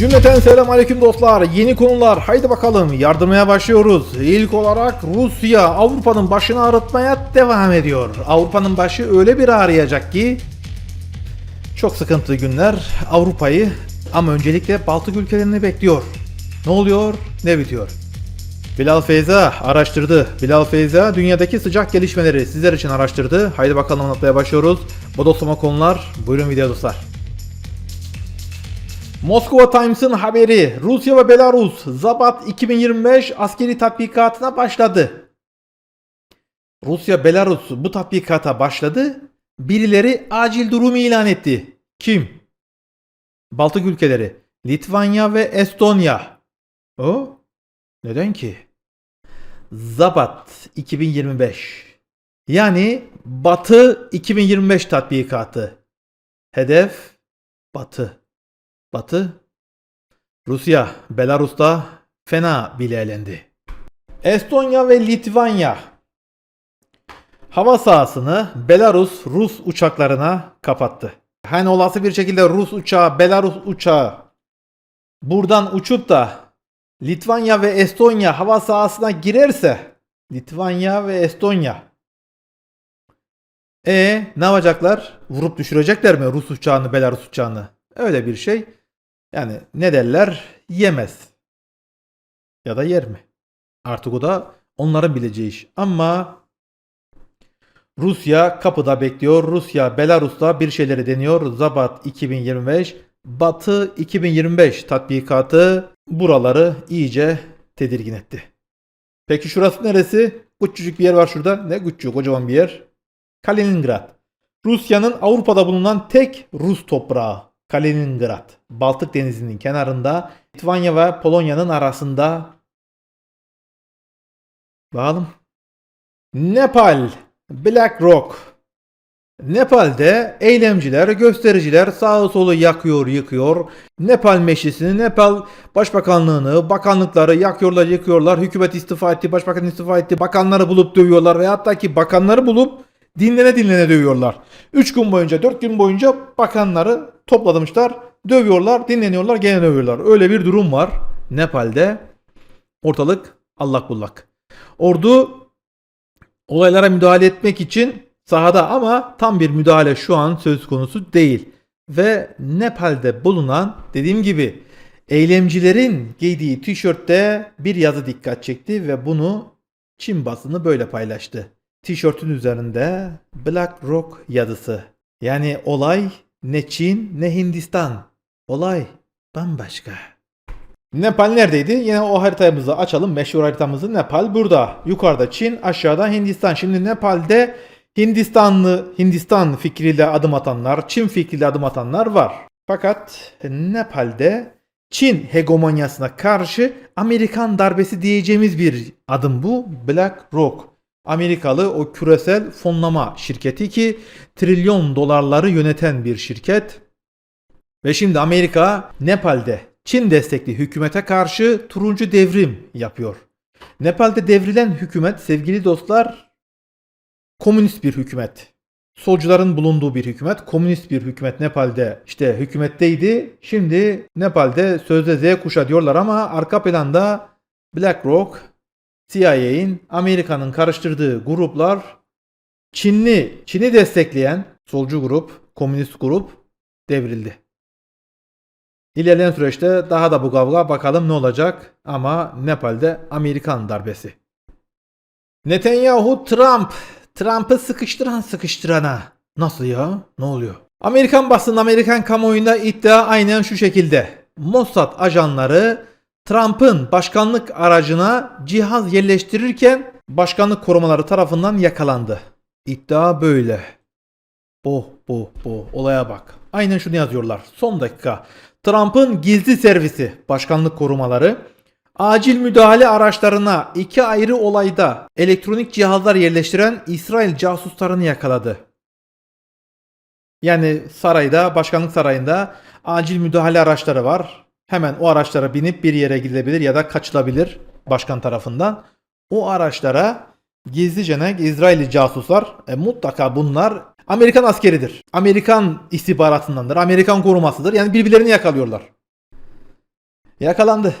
Cümleten selam aleyküm dostlar. Yeni konular. Haydi bakalım yardımaya başlıyoruz. İlk olarak Rusya Avrupa'nın başını ağrıtmaya devam ediyor. Avrupa'nın başı öyle bir ağrıyacak ki çok sıkıntılı günler Avrupa'yı ama öncelikle Baltık ülkelerini bekliyor. Ne oluyor? Ne bitiyor? Bilal Feyza araştırdı. Bilal Feyza dünyadaki sıcak gelişmeleri sizler için araştırdı. Haydi bakalım anlatmaya başlıyoruz. Bodoslama konular. Buyurun video dostlar. Moskova Times'ın haberi Rusya ve Belarus Zabat 2025 askeri tatbikatına başladı. Rusya Belarus bu tatbikata başladı. Birileri acil durum ilan etti. Kim? Baltık ülkeleri Litvanya ve Estonya. O? Neden ki? Zabat 2025. Yani Batı 2025 tatbikatı. Hedef Batı. Batı Rusya, Belarus'ta fena bilelendi. Estonya ve Litvanya hava sahasını Belarus Rus uçaklarına kapattı. Hani olası bir şekilde Rus uçağı, Belarus uçağı buradan uçup da Litvanya ve Estonya hava sahasına girerse Litvanya ve Estonya e ne yapacaklar? Vurup düşürecekler mi Rus uçağını, Belarus uçağını? Öyle bir şey. Yani ne derler? Yemez. Ya da yer mi? Artık o da onların bileceği iş. Ama Rusya kapıda bekliyor. Rusya Belarus'ta bir şeyleri deniyor. Zabat 2025, Batı 2025 tatbikatı buraları iyice tedirgin etti. Peki şurası neresi? Küçücük bir yer var şurada. Ne küçücük kocaman bir yer. Kaliningrad. Rusya'nın Avrupa'da bulunan tek Rus toprağı. Kaliningrad. Baltık Denizi'nin kenarında Litvanya ve Polonya'nın arasında. Bakalım. Nepal. Black Rock. Nepal'de eylemciler, göstericiler sağı solu yakıyor, yıkıyor. Nepal meclisini, Nepal başbakanlığını, bakanlıkları yakıyorlar, yıkıyorlar. Hükümet istifa etti, başbakan istifa etti. Bakanları bulup dövüyorlar ve hatta ki bakanları bulup dinlene dinlene dövüyorlar. 3 gün boyunca, 4 gün boyunca bakanları toplamışlar, dövüyorlar, dinleniyorlar, gene dövüyorlar. Öyle bir durum var Nepal'de. Ortalık allak bullak. Ordu olaylara müdahale etmek için sahada ama tam bir müdahale şu an söz konusu değil. Ve Nepal'de bulunan dediğim gibi eylemcilerin giydiği tişörtte bir yazı dikkat çekti ve bunu Çin basını böyle paylaştı. Tişörtün üzerinde Black Rock yazısı. Yani olay ne Çin ne Hindistan. Olay bambaşka. Nepal neredeydi? Yine o haritamızı açalım. Meşhur haritamızı. Nepal burada. Yukarıda Çin, aşağıda Hindistan. Şimdi Nepal'de Hindistanlı, Hindistan fikriyle adım atanlar, Çin fikriyle adım atanlar var. Fakat Nepal'de Çin hegemonyasına karşı Amerikan darbesi diyeceğimiz bir adım bu. Black Rock. Amerikalı o küresel fonlama şirketi ki trilyon dolarları yöneten bir şirket. Ve şimdi Amerika Nepal'de Çin destekli hükümete karşı turuncu devrim yapıyor. Nepal'de devrilen hükümet sevgili dostlar komünist bir hükümet. Solcuların bulunduğu bir hükümet, komünist bir hükümet Nepal'de işte hükümetteydi. Şimdi Nepal'de sözde Z kuşa diyorlar ama arka planda BlackRock, CIA'in, Amerika'nın karıştırdığı gruplar Çinli, Çin'i destekleyen solcu grup, komünist grup devrildi. İlerleyen süreçte daha da bu kavga bakalım ne olacak ama Nepal'de Amerikan darbesi. Netanyahu Trump. Trump'ı sıkıştıran sıkıştırana. Nasıl ya? Ne oluyor? Amerikan basını Amerikan kamuoyunda iddia aynen şu şekilde. Mossad ajanları Trump'ın başkanlık aracına cihaz yerleştirirken başkanlık korumaları tarafından yakalandı. İddia böyle. Bu, bu, bu. Olaya bak. Aynen şunu yazıyorlar. Son dakika. Trump'ın gizli servisi, başkanlık korumaları, acil müdahale araçlarına iki ayrı olayda elektronik cihazlar yerleştiren İsrail casuslarını yakaladı. Yani sarayda, başkanlık sarayında acil müdahale araçları var. Hemen o araçlara binip bir yere gidebilir ya da kaçılabilir başkan tarafından. O araçlara gizlicene İsrailli casuslar e, mutlaka bunlar Amerikan askeridir. Amerikan istihbaratındandır. Amerikan korumasıdır. Yani birbirlerini yakalıyorlar. Yakalandı.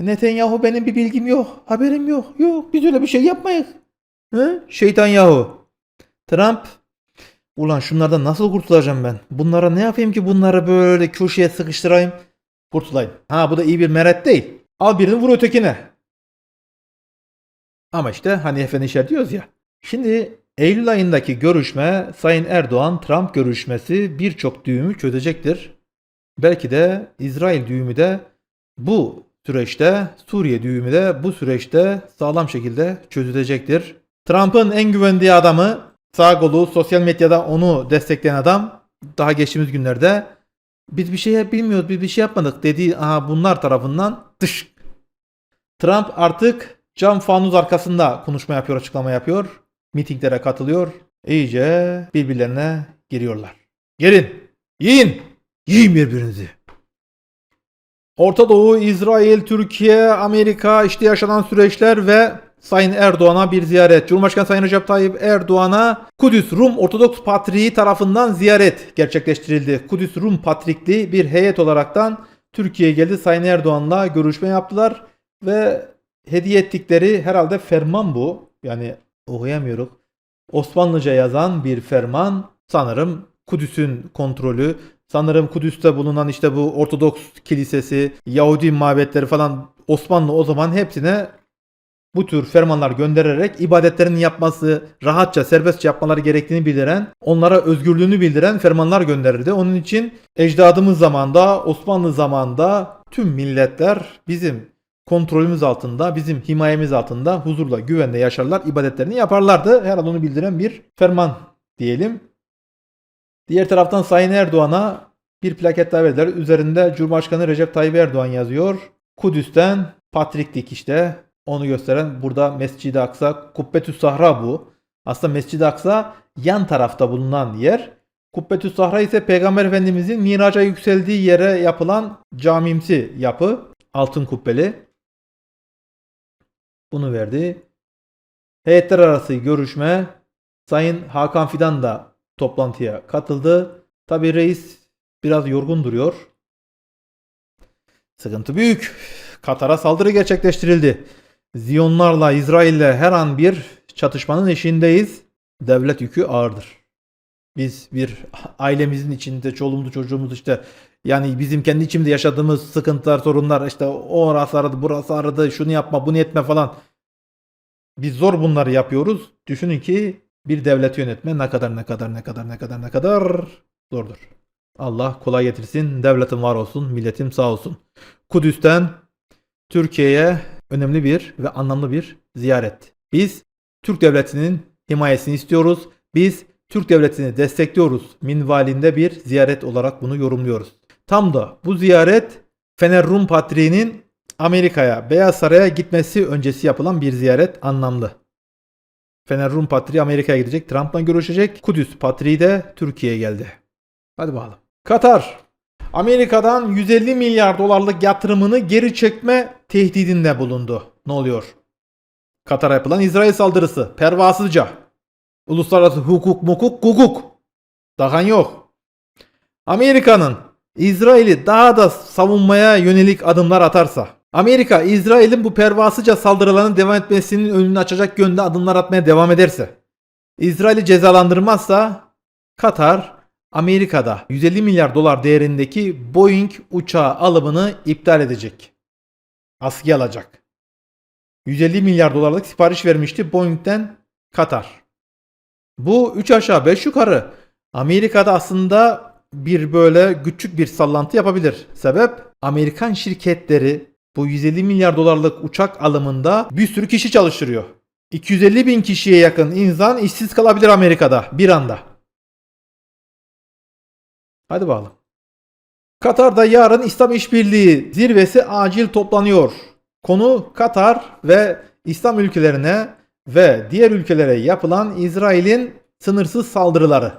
Netanyahu benim bir bilgim yok. Haberim yok. Yok biz öyle bir şey yapmayız. Hı? Şeytan yahu. Trump Ulan şunlardan nasıl kurtulacağım ben? Bunlara ne yapayım ki bunları böyle köşeye sıkıştırayım? Kurtulayım. Ha bu da iyi bir meret değil. Al birini vur ötekine. Ama işte hani efendi işler diyoruz ya. Şimdi Eylül ayındaki görüşme Sayın Erdoğan-Trump görüşmesi birçok düğümü çözecektir. Belki de İsrail düğümü de bu süreçte, Suriye düğümü de bu süreçte sağlam şekilde çözülecektir. Trump'ın en güvendiği adamı sağ kolu sosyal medyada onu destekleyen adam daha geçtiğimiz günlerde biz bir şey bilmiyoruz, biz bir şey yapmadık dediği aha bunlar tarafından dış. Trump artık cam fanus arkasında konuşma yapıyor, açıklama yapıyor. Mitinglere katılıyor. İyice birbirlerine giriyorlar. Gelin, yiyin, yiyin birbirinizi. Orta Doğu, İsrail, Türkiye, Amerika işte yaşanan süreçler ve Sayın Erdoğan'a bir ziyaret. Cumhurbaşkanı Sayın Recep Tayyip Erdoğan'a Kudüs Rum Ortodoks Patriği tarafından ziyaret gerçekleştirildi. Kudüs Rum Patrikli bir heyet olaraktan Türkiye'ye geldi. Sayın Erdoğan'la görüşme yaptılar ve hediye ettikleri herhalde ferman bu. Yani okuyamıyoruz. Osmanlıca yazan bir ferman sanırım Kudüs'ün kontrolü sanırım Kudüs'te bulunan işte bu Ortodoks kilisesi, Yahudi mabetleri falan Osmanlı o zaman hepsine bu tür fermanlar göndererek ibadetlerini yapması, rahatça, serbestçe yapmaları gerektiğini bildiren, onlara özgürlüğünü bildiren fermanlar gönderirdi. Onun için ecdadımız zamanında, Osmanlı zamanında tüm milletler bizim kontrolümüz altında, bizim himayemiz altında huzurla, güvenle yaşarlar, ibadetlerini yaparlardı. Herhalde onu bildiren bir ferman diyelim. Diğer taraftan Sayın Erdoğan'a bir plaket daha verdiler. Üzerinde Cumhurbaşkanı Recep Tayyip Erdoğan yazıyor. Kudüs'ten Patriklik işte onu gösteren burada Mescid-i Aksa, Kubbetü Sahra bu. Aslında Mescid-i Aksa yan tarafta bulunan yer. Kubbetü Sahra ise Peygamber Efendimizin miraca yükseldiği yere yapılan camimsi yapı. Altın kubbeli. Bunu verdi. Heyetler arası görüşme. Sayın Hakan Fidan da toplantıya katıldı. Tabi reis biraz yorgun duruyor. Sıkıntı büyük. Katar'a saldırı gerçekleştirildi. Ziyonlarla İsrail'le her an bir çatışmanın eşiğindeyiz. Devlet yükü ağırdır. Biz bir ailemizin içinde çoluğumuz çocuğumuz işte yani bizim kendi içimde yaşadığımız sıkıntılar sorunlar işte orası aradı burası aradı şunu yapma bunu etme falan. Biz zor bunları yapıyoruz. Düşünün ki bir devleti yönetme ne kadar ne kadar ne kadar ne kadar ne kadar zordur. Allah kolay getirsin. Devletin var olsun. Milletim sağ olsun. Kudüs'ten Türkiye'ye önemli bir ve anlamlı bir ziyaret. Biz Türk devletinin himayesini istiyoruz. Biz Türk devletini destekliyoruz. Minvalinde bir ziyaret olarak bunu yorumluyoruz. Tam da bu ziyaret Fener Rum Patriği'nin Amerika'ya, Beyaz Saray'a gitmesi öncesi yapılan bir ziyaret anlamlı. Fener Rum Patriği Amerika'ya gidecek, Trump'la görüşecek. Kudüs Patriği de Türkiye'ye geldi. Hadi bakalım. Katar, Amerika'dan 150 milyar dolarlık yatırımını geri çekme tehdidinde bulundu. Ne oluyor? Katar'a yapılan İsrail saldırısı pervasızca. Uluslararası hukuk mukuk hukuk. Daha yok. Amerika'nın İsrail'i daha da savunmaya yönelik adımlar atarsa, Amerika İsrail'in bu pervasızca saldırılarının devam etmesinin önünü açacak yönde adımlar atmaya devam ederse, İsrail'i cezalandırmazsa Katar Amerika'da 150 milyar dolar değerindeki Boeing uçağı alımını iptal edecek. Askıya alacak. 150 milyar dolarlık sipariş vermişti Boeing'den Katar. Bu 3 aşağı 5 yukarı Amerika'da aslında bir böyle küçük bir sallantı yapabilir. Sebep Amerikan şirketleri bu 150 milyar dolarlık uçak alımında bir sürü kişi çalıştırıyor. 250 bin kişiye yakın insan işsiz kalabilir Amerika'da bir anda. Hadi bakalım. Katar'da yarın İslam İşbirliği zirvesi acil toplanıyor. Konu Katar ve İslam ülkelerine ve diğer ülkelere yapılan İsrail'in sınırsız saldırıları.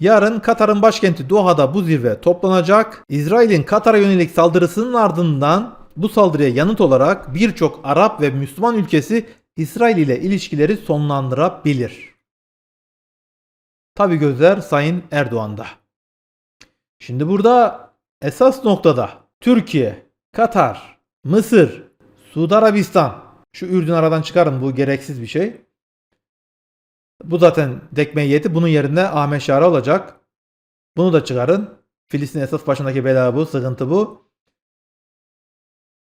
Yarın Katar'ın başkenti Doha'da bu zirve toplanacak. İsrail'in Katar'a yönelik saldırısının ardından bu saldırıya yanıt olarak birçok Arap ve Müslüman ülkesi İsrail ile ilişkileri sonlandırabilir. Tabi gözler Sayın Erdoğan'da. Şimdi burada esas noktada Türkiye Katar, Mısır, Suudi Arabistan. Şu Ürdün aradan çıkarın bu gereksiz bir şey. Bu zaten dekme yeti. Bunun yerine Ahmet Şara olacak. Bunu da çıkarın. Filistin esas başındaki bela bu, sıkıntı bu.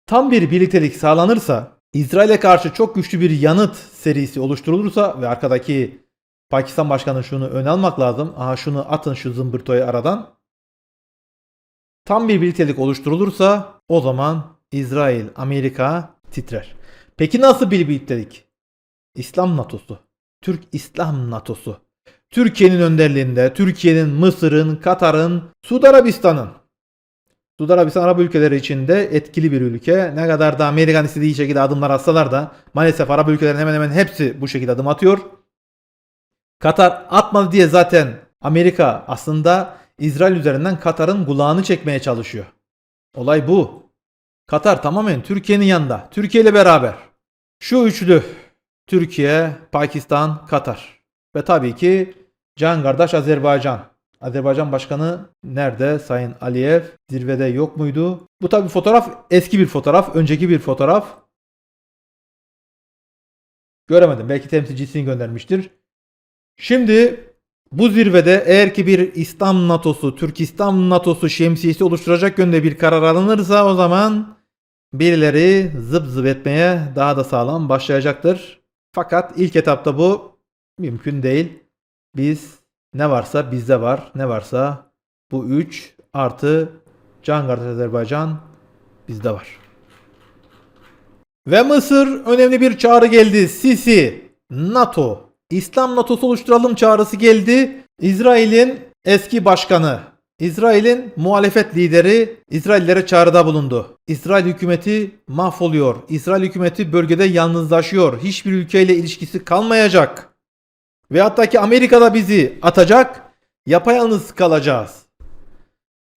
Tam bir birliktelik sağlanırsa, İsrail'e karşı çok güçlü bir yanıt serisi oluşturulursa ve arkadaki Pakistan başkanı şunu ön almak lazım. Aha şunu atın şu zımbırtoyu aradan. Tam bir birliktelik oluşturulursa o zaman İsrail, Amerika titrer. Peki nasıl bir birliktelik? İslam NATO'su. Türk İslam NATO'su. Türkiye'nin önderliğinde, Türkiye'nin, Mısır'ın, Katar'ın, Suudi Arabistan'ın. Suudi Arabistan Arap ülkeleri içinde etkili bir ülke. Ne kadar da Amerikan istediği şekilde adımlar atsalar da maalesef Arap ülkelerin hemen hemen hepsi bu şekilde adım atıyor. Katar atmadı diye zaten Amerika aslında İsrail üzerinden Katar'ın kulağını çekmeye çalışıyor. Olay bu. Katar tamamen Türkiye'nin yanında. Türkiye ile beraber. Şu üçlü Türkiye, Pakistan, Katar. Ve tabii ki can kardeş Azerbaycan. Azerbaycan Başkanı nerede? Sayın Aliyev zirvede yok muydu? Bu tabii fotoğraf eski bir fotoğraf, önceki bir fotoğraf. Göremedim. Belki temsilcisini göndermiştir. Şimdi bu zirvede eğer ki bir İslam NATO'su, Türkistan NATO'su şemsiyesi oluşturacak yönde bir karar alınırsa o zaman birileri zıp zıp etmeye daha da sağlam başlayacaktır. Fakat ilk etapta bu mümkün değil. Biz ne varsa bizde var. Ne varsa bu 3 artı Can Kardeş Azerbaycan bizde var. Ve Mısır önemli bir çağrı geldi. Sisi, NATO, İslam NATO'su oluşturalım çağrısı geldi. İsrail'in eski başkanı, İsrail'in muhalefet lideri İsraillere çağrıda bulundu. İsrail hükümeti mahvoluyor. İsrail hükümeti bölgede yalnızlaşıyor. Hiçbir ülkeyle ilişkisi kalmayacak. Ve hatta ki Amerika da bizi atacak. Yapayalnız kalacağız.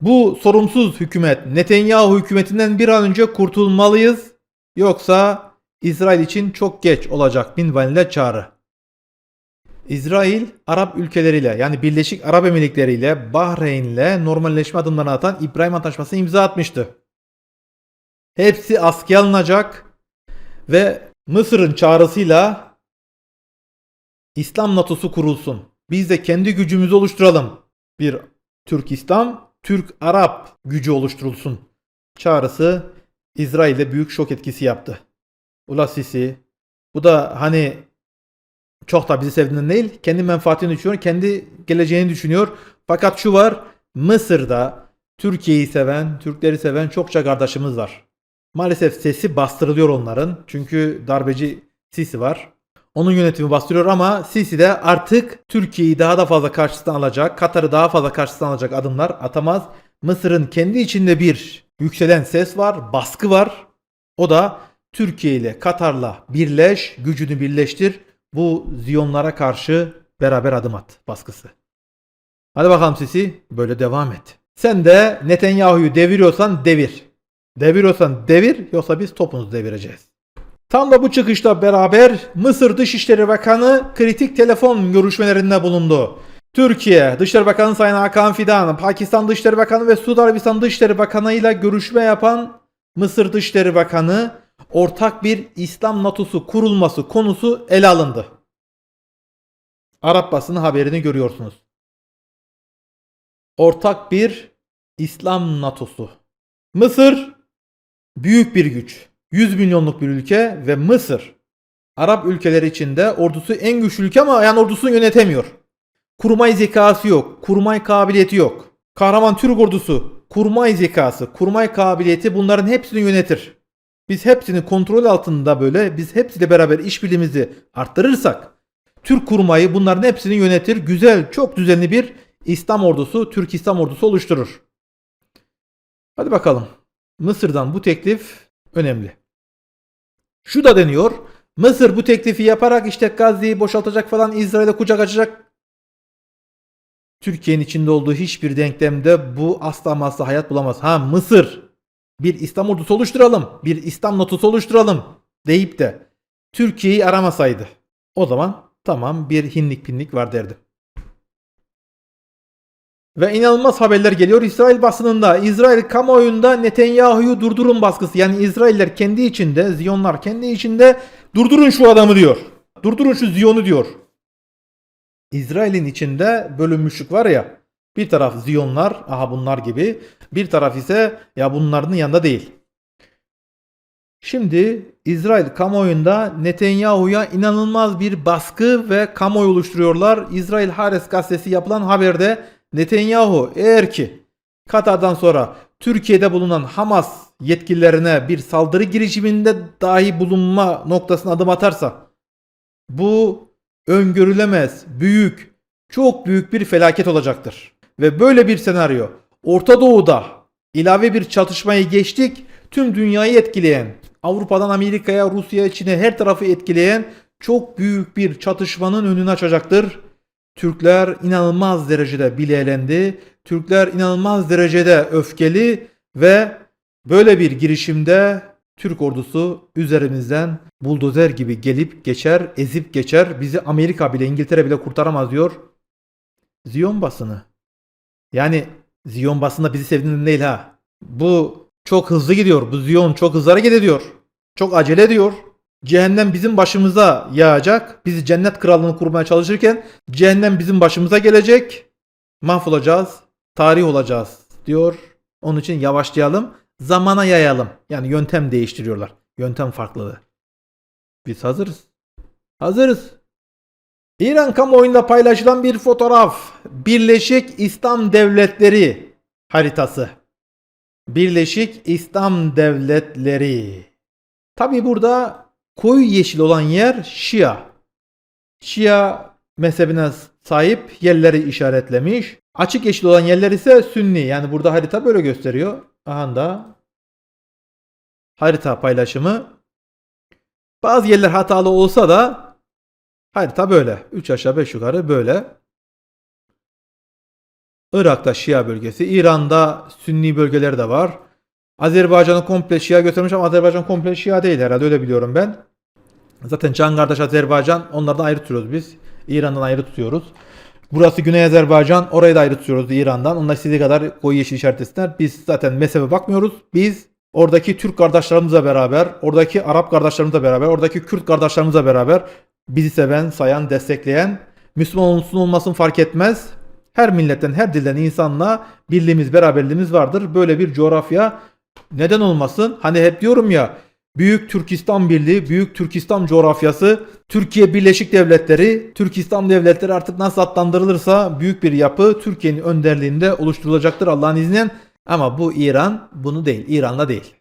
Bu sorumsuz hükümet Netanyahu hükümetinden bir an önce kurtulmalıyız. Yoksa İsrail için çok geç olacak minvalinde çağrı. İsrail Arap ülkeleriyle yani Birleşik Arap Emirlikleri ile Bahreyn'le normalleşme adımlarını atan İbrahim Antlaşması'na imza atmıştı. Hepsi askıya alınacak ve Mısır'ın çağrısıyla İslam NATO'su kurulsun. Biz de kendi gücümüzü oluşturalım. Bir Türk İslam, Türk Arap gücü oluşturulsun. Çağrısı İsrail'de büyük şok etkisi yaptı. Ula Sisi. Bu da hani çok da bizi sevdiğinden değil, kendi menfaatini düşünüyor, kendi geleceğini düşünüyor. Fakat şu var, Mısır'da Türkiye'yi seven, Türkleri seven çokça kardeşimiz var. Maalesef sesi bastırılıyor onların. Çünkü darbeci Sisi var. Onun yönetimi bastırıyor ama Sisi de artık Türkiye'yi daha da fazla karşısına alacak, Katar'ı daha fazla karşısına alacak adımlar atamaz. Mısır'ın kendi içinde bir yükselen ses var, baskı var. O da Türkiye ile Katar'la birleş, gücünü birleştir. Bu Ziyonlara karşı beraber adım at baskısı. Hadi bakalım Sisi böyle devam et. Sen de Netanyahu'yu deviriyorsan devir. Deviriyorsan devir yoksa biz topunuzu devireceğiz. Tam da bu çıkışla beraber Mısır Dışişleri Bakanı kritik telefon görüşmelerinde bulundu. Türkiye Dışişleri Bakanı Sayın Hakan Fidan, Pakistan Dışişleri Bakanı ve Suudi Arabistan Dışişleri Bakanı ile görüşme yapan Mısır Dışişleri Bakanı ortak bir İslam NATO'su kurulması konusu ele alındı. Arap basını haberini görüyorsunuz. Ortak bir İslam NATO'su. Mısır büyük bir güç. 100 milyonluk bir ülke ve Mısır Arap ülkeleri içinde ordusu en güçlü ülke ama yani ordusunu yönetemiyor. Kurmay zekası yok, kurmay kabiliyeti yok. Kahraman Türk ordusu, kurmay zekası, kurmay kabiliyeti bunların hepsini yönetir. Biz hepsini kontrol altında böyle biz hepsiyle beraber işbirliğimizi arttırırsak Türk kurmayı bunların hepsini yönetir. Güzel, çok düzenli bir İslam ordusu, Türk İslam ordusu oluşturur. Hadi bakalım. Mısır'dan bu teklif önemli. Şu da deniyor. Mısır bu teklifi yaparak işte Gazze'yi boşaltacak falan İsrail'e kucak açacak. Türkiye'nin içinde olduğu hiçbir denklemde bu asla ama asla hayat bulamaz. Ha Mısır bir İslam ordusu oluşturalım, bir İslam notusu oluşturalım deyip de Türkiye'yi aramasaydı o zaman tamam bir hinlik pinlik var derdim. Ve inanılmaz haberler geliyor İsrail basınında. İsrail kamuoyunda Netanyahu'yu durdurun baskısı. Yani İsrailler kendi içinde, Ziyonlar kendi içinde durdurun şu adamı diyor. Durdurun şu Ziyon'u diyor. İsrail'in içinde bölünmüşlük var ya. Bir taraf Ziyonlar, aha bunlar gibi. Bir taraf ise ya bunların yanında değil. Şimdi İsrail kamuoyunda Netanyahu'ya inanılmaz bir baskı ve kamuoyu oluşturuyorlar. İsrail Hares gazetesi yapılan haberde Netanyahu eğer ki Katar'dan sonra Türkiye'de bulunan Hamas yetkililerine bir saldırı girişiminde dahi bulunma noktasına adım atarsa bu öngörülemez, büyük, çok büyük bir felaket olacaktır. Ve böyle bir senaryo Orta Doğu'da ilave bir çatışmayı geçtik, tüm dünyayı etkileyen, Avrupa'dan Amerika'ya, Rusya'ya, Çin'e her tarafı etkileyen çok büyük bir çatışmanın önünü açacaktır. Türkler inanılmaz derecede bilelendi. Türkler inanılmaz derecede öfkeli ve böyle bir girişimde Türk ordusu üzerimizden buldozer gibi gelip geçer, ezip geçer. Bizi Amerika bile İngiltere bile kurtaramaz diyor. Ziyon basını. Yani Ziyon basında bizi sevdiğinden değil ha. Bu çok hızlı gidiyor. Bu Ziyon çok hızlı hareket ediyor. Çok acele ediyor. Cehennem bizim başımıza yağacak. Biz cennet krallığını kurmaya çalışırken cehennem bizim başımıza gelecek. Mahvolacağız. Tarih olacağız diyor. Onun için yavaşlayalım. Zamana yayalım. Yani yöntem değiştiriyorlar. Yöntem farklılığı. Biz hazırız. Hazırız. İran kamuoyunda paylaşılan bir fotoğraf. Birleşik İslam Devletleri haritası. Birleşik İslam Devletleri. Tabi burada koyu yeşil olan yer Şia. Şia mezhebine sahip yerleri işaretlemiş. Açık yeşil olan yerler ise Sünni. Yani burada harita böyle gösteriyor. Aha da harita paylaşımı. Bazı yerler hatalı olsa da harita böyle. 3 aşağı 5 yukarı böyle. Irak'ta Şia bölgesi. İran'da Sünni bölgeleri de var. Azerbaycan'ı komple Şia götürmüş ama Azerbaycan komple Şia değil herhalde öyle biliyorum ben. Zaten can kardeş Azerbaycan onlardan ayrı tutuyoruz biz. İran'dan ayrı tutuyoruz. Burası Güney Azerbaycan orayı da ayrı tutuyoruz İran'dan. Onlar istediği kadar koyu yeşil işaretlesinler. Biz zaten mezhebe bakmıyoruz. Biz oradaki Türk kardeşlerimizle beraber, oradaki Arap kardeşlerimizle beraber, oradaki Kürt kardeşlerimizle beraber bizi seven, sayan, destekleyen, Müslüman olsun olmasın fark etmez. Her milletten, her dilden insanla birliğimiz, beraberliğimiz vardır. Böyle bir coğrafya neden olmasın? Hani hep diyorum ya Büyük Türkistan Birliği, Büyük Türkistan coğrafyası, Türkiye Birleşik Devletleri, Türkistan Devletleri artık nasıl adlandırılırsa büyük bir yapı Türkiye'nin önderliğinde oluşturulacaktır Allah'ın izniyle. Ama bu İran bunu değil, İran'la değil.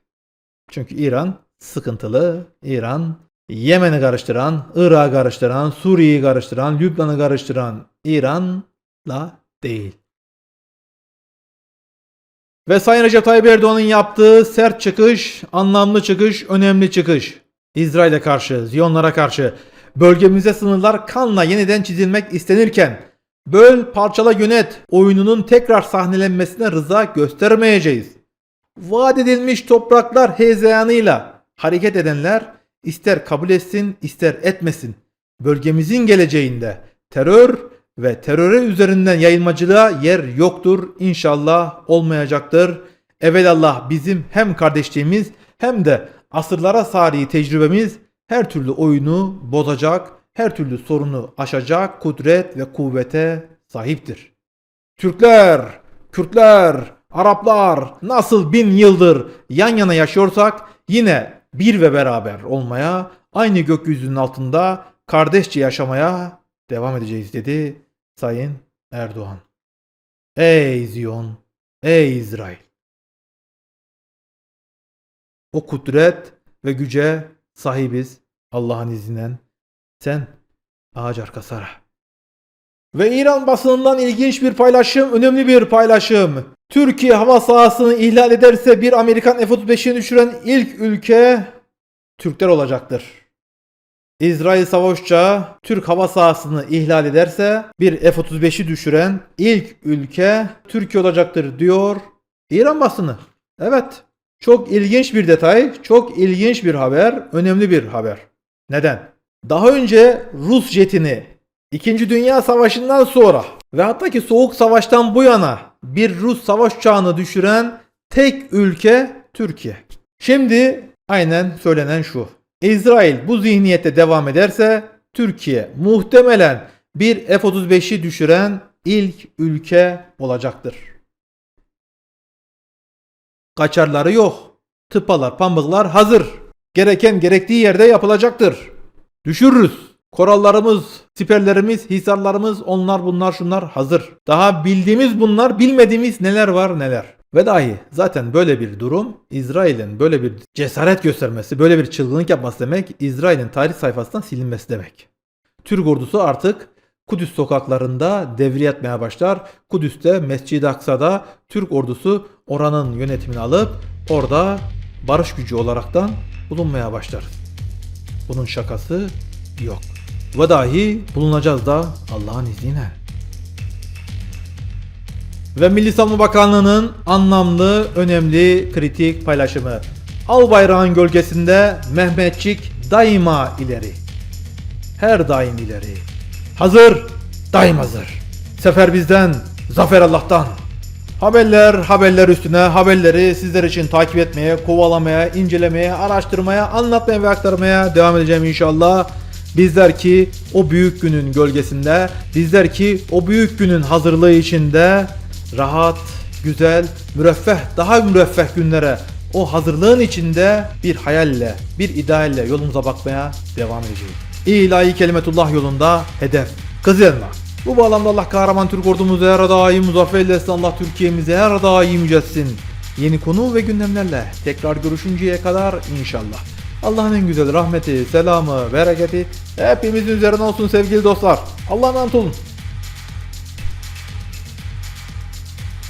Çünkü İran sıkıntılı, İran Yemen'i karıştıran, Irak'ı karıştıran, Suriye'yi karıştıran, Lübnan'ı karıştıran İran'la değil. Ve Sayın Recep Tayyip Erdoğan'ın yaptığı sert çıkış, anlamlı çıkış, önemli çıkış. İsrail'e karşı, Ziyonlara karşı bölgemize sınırlar kanla yeniden çizilmek istenirken böl parçala yönet oyununun tekrar sahnelenmesine rıza göstermeyeceğiz. Vaat edilmiş topraklar hezeyanıyla hareket edenler ister kabul etsin ister etmesin bölgemizin geleceğinde terör ve teröre üzerinden yayılmacılığa yer yoktur. İnşallah olmayacaktır. Evelallah bizim hem kardeşliğimiz hem de asırlara sari tecrübemiz her türlü oyunu bozacak, her türlü sorunu aşacak kudret ve kuvvete sahiptir. Türkler, Kürtler, Araplar nasıl bin yıldır yan yana yaşıyorsak yine bir ve beraber olmaya, aynı gökyüzünün altında kardeşçe yaşamaya devam edeceğiz dedi Sayın Erdoğan. Ey Ziyon, ey İsrail. O kudret ve güce sahibiz Allah'ın izniyle. Sen ağaç arkası ara. Ve İran basınından ilginç bir paylaşım, önemli bir paylaşım. Türkiye hava sahasını ihlal ederse bir Amerikan F-35'ini düşüren ilk ülke Türkler olacaktır. İsrail savaş uçağı Türk hava sahasını ihlal ederse bir F-35'i düşüren ilk ülke Türkiye olacaktır diyor İran basını. Evet. Çok ilginç bir detay, çok ilginç bir haber, önemli bir haber. Neden? Daha önce Rus jetini 2. Dünya Savaşı'ndan sonra ve hatta ki Soğuk Savaş'tan bu yana bir Rus savaş uçağını düşüren tek ülke Türkiye. Şimdi aynen söylenen şu. İsrail bu zihniyette devam ederse Türkiye muhtemelen bir F-35'i düşüren ilk ülke olacaktır. Kaçarları yok. Tıpalar, pambıklar hazır. Gereken gerektiği yerde yapılacaktır. Düşürürüz. Korallarımız, siperlerimiz, hisarlarımız, onlar bunlar şunlar hazır. Daha bildiğimiz bunlar, bilmediğimiz neler var neler. Ve dahi zaten böyle bir durum İsrail'in böyle bir cesaret göstermesi, böyle bir çılgınlık yapması demek İsrail'in tarih sayfasından silinmesi demek. Türk ordusu artık Kudüs sokaklarında devriye etmeye başlar. Kudüs'te Mescid-i Aksa'da Türk ordusu oranın yönetimini alıp orada barış gücü olaraktan bulunmaya başlar. Bunun şakası yok. Ve dahi bulunacağız da Allah'ın izniyle. Ve Milli Savunma Bakanlığı'nın anlamlı, önemli, kritik paylaşımı. Al bayrağın gölgesinde Mehmetçik daima ileri. Her daim ileri. Hazır, daim hazır. Sefer bizden, zafer Allah'tan. Haberler, haberler üstüne haberleri sizler için takip etmeye, kovalamaya, incelemeye, araştırmaya, anlatmaya ve aktarmaya devam edeceğim inşallah. Bizler ki o büyük günün gölgesinde, bizler ki o büyük günün hazırlığı içinde rahat, güzel, müreffeh, daha müreffeh günlere o hazırlığın içinde bir hayalle, bir idealle yolumuza bakmaya devam edeceğiz. İlahi kelimetullah yolunda hedef. Kızılma. Bu bağlamda Allah kahraman Türk ordumuzu her daim muzaffer eylesin. Allah Türkiye'mizi her daim yücelsin. Yeni konu ve gündemlerle tekrar görüşünceye kadar inşallah. Allah'ın en güzel rahmeti, selamı, bereketi hepimizin üzerine olsun sevgili dostlar. Allah'a emanet olun.